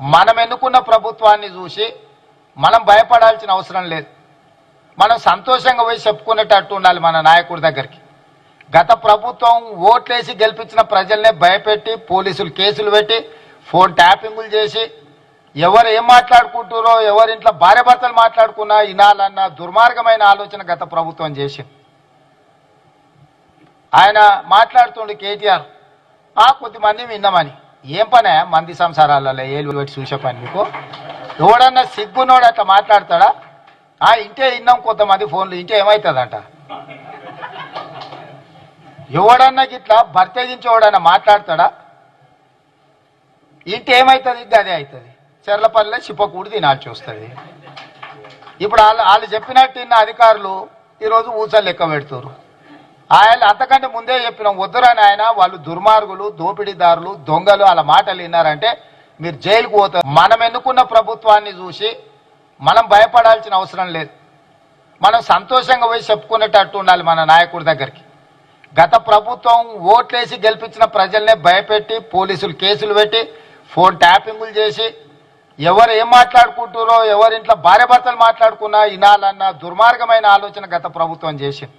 మనం ఎన్నుకున్న ప్రభుత్వాన్ని చూసి మనం భయపడాల్సిన అవసరం లేదు. మనం సంతోషంగా పోయి చెప్పుకునేటట్టు ఉండాలి మన నాయకుడి దగ్గరికి. గత ప్రభుత్వం ఓట్లేసి గెలిపించిన ప్రజల్నే భయపెట్టి పోలీసులు కేసులు పెట్టి ఫోన్ ట్యాపింగులు చేసి ఎవరు ఏం మాట్లాడుకుంటారో ఎవరింట్లో భార్య భర్తలు మాట్లాడుకున్నా వినాలన్న దుర్మార్గమైన ఆలోచన గత ప్రభుత్వం చేసింది. ఆయన మాట్లాడుతుండే కేటీఆర్ ఆ కొద్దిమంది విన్నామని. ఏం పనే మంది సంసారాలలో ఏలు పెట్టి చూసే పని మీకు ఎవడన్నా సిగ్గునోడు అట్లా మాట్లాడతాడా? ఆ ఇంటే విన్నాం కొంతమంది ఫోన్లు ఇంటే ఏమవుతుందంట ఎవడన్నా గిట్లా భర్తగించేవాడన్నా మాట్లాడతాడా? ఇంటి ఏమవుతుంది ఇది అదే అవుతుంది చెర్లపల్లిలో చిప్పకూడి తినాల్సి వస్తుంది. ఇప్పుడు వాళ్ళు వాళ్ళు చెప్పినట్టు ఇన్న అధికారులు ఈరోజు ఊసలు లెక్క పెడుతున్నారు ఆయన అంతకంటే ముందే చెప్పినాం వద్దురని ఆయన వాళ్ళు దుర్మార్గులు దోపిడీదారులు దొంగలు అలా మాటలు విన్నారంటే మీరు జైలుకు పోతారు. మనం ఎన్నుకున్న ప్రభుత్వాన్ని చూసి మనం భయపడాల్సిన అవసరం లేదు. మనం సంతోషంగా పోయి చెప్పుకునేటట్టు ఉండాలి మన నాయకుడి దగ్గరికి. గత ప్రభుత్వం ఓట్లేసి గెలిపించిన ప్రజల్నే భయపెట్టి పోలీసులు కేసులు పెట్టి ఫోన్ ట్యాపింగులు చేసి ఎవరు ఏం మాట్లాడుకుంటారో ఎవరింట్లో భార్య భర్తలు మాట్లాడుకున్నా వినాలన్న దుర్మార్గమైన ఆలోచన గత ప్రభుత్వం చేసింది.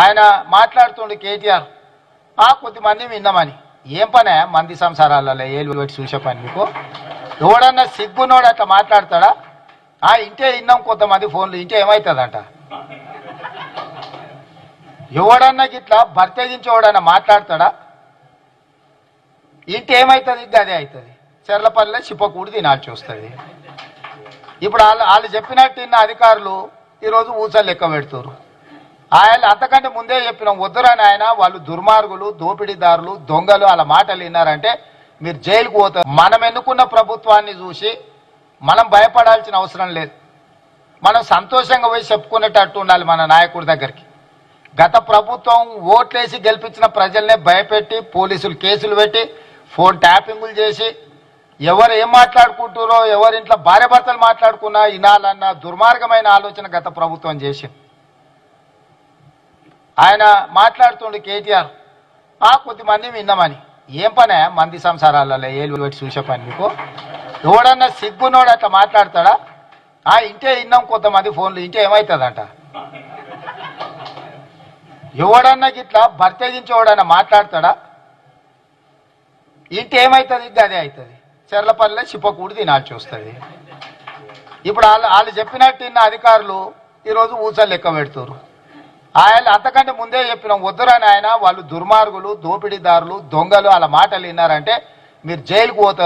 ఆయన మాట్లాడుతుండే కేటీఆర్. ఆ కొద్దిమంది విన్నామని. ఏం పనే? మంది సంసారాలలో ఏలు పెట్టి చూసే పని మీకు ఎవడన్నా సిగ్గునోడు అట్లా మాట్లాడతాడా? ఆ ఇంటే విన్నాం కొంతమంది ఫోన్లు. ఇంటే ఏమవుతుందంట ఎవడన్నా గిట్లా భర్తగించి ఎవడన్నా మాట్లాడతాడా? ఇంటి ఏమవుతుంది ఇంకా అదే అవుతుంది చెర్లపల్లిలో చిప్పకూడి తినాల్సి వస్తుంది. ఇప్పుడు వాళ్ళు వాళ్ళు చెప్పినట్టు ఇన్న అధికారులు ఈరోజు ఊసలు లెక్క పెడుతున్నారు ఆయన అంతకంటే ముందే చెప్పినాం వద్దురని ఆయన వాళ్ళు దుర్మార్గులు దోపిడీదారులు దొంగలు అలా మాటలు విన్నారంటే మీరు జైలుకు పోతారు మనం ఎన్నుకున్న ప్రభుత్వాన్ని చూసి మనం భయపడాల్సిన అవసరం లేదు. మనం సంతోషంగా పోయి చెప్పుకునేటట్టు ఉండాలి మన నాయకుడి దగ్గరికి. గత ప్రభుత్వం ఓట్లేసి గెలిపించిన ప్రజల్నే భయపెట్టి పోలీసులు కేసులు పెట్టి ఫోన్ ట్యాపింగులు చేసి ఎవరు ఏం మాట్లాడుకుంటారో ఎవరింట్లో భార్య భర్తలు మాట్లాడుకున్నా వినాలన్న దుర్మార్గమైన ఆలోచన గత ప్రభుత్వం చేసింది. ఆయన మాట్లాడుతుండే కేటీఆర్. ఆ కొద్దిమంది విన్నామని. ఏం పనే? మంది సంసారాలలో ఏలు పెట్టి చూసే పని మీకు ఎవడన్నా సిగ్గునోడు అట్లా మాట్లాడతాడా? ఆ ఇంటే విన్నాం కొంతమంది ఫోన్లు ఇంటే ఏమవుతుందంట ఎవడన్నా గిట్లా భర్తగించేవాడన్నా మాట్లాడతాడా? ఇంటి ఏమవుతుంది ఇది అదే అవుతుంది చెర్లపల్లిలో చిప్పకూడి తినాల్సి వస్తుంది. ఇప్పుడు వాళ్ళు వాళ్ళు చెప్పినట్టు ఇన్న అధికారులు ఈరోజు ఊసలు లెక్క పెడుతున్నారు ఆయన అంతకంటే ముందే చెప్పినాం వద్దురని ఆయన వాళ్ళు దుర్మార్గులు దోపిడీదారులు దొంగలు అలా మాటలు విన్నారంటే మీరు జైలుకు పోతారు.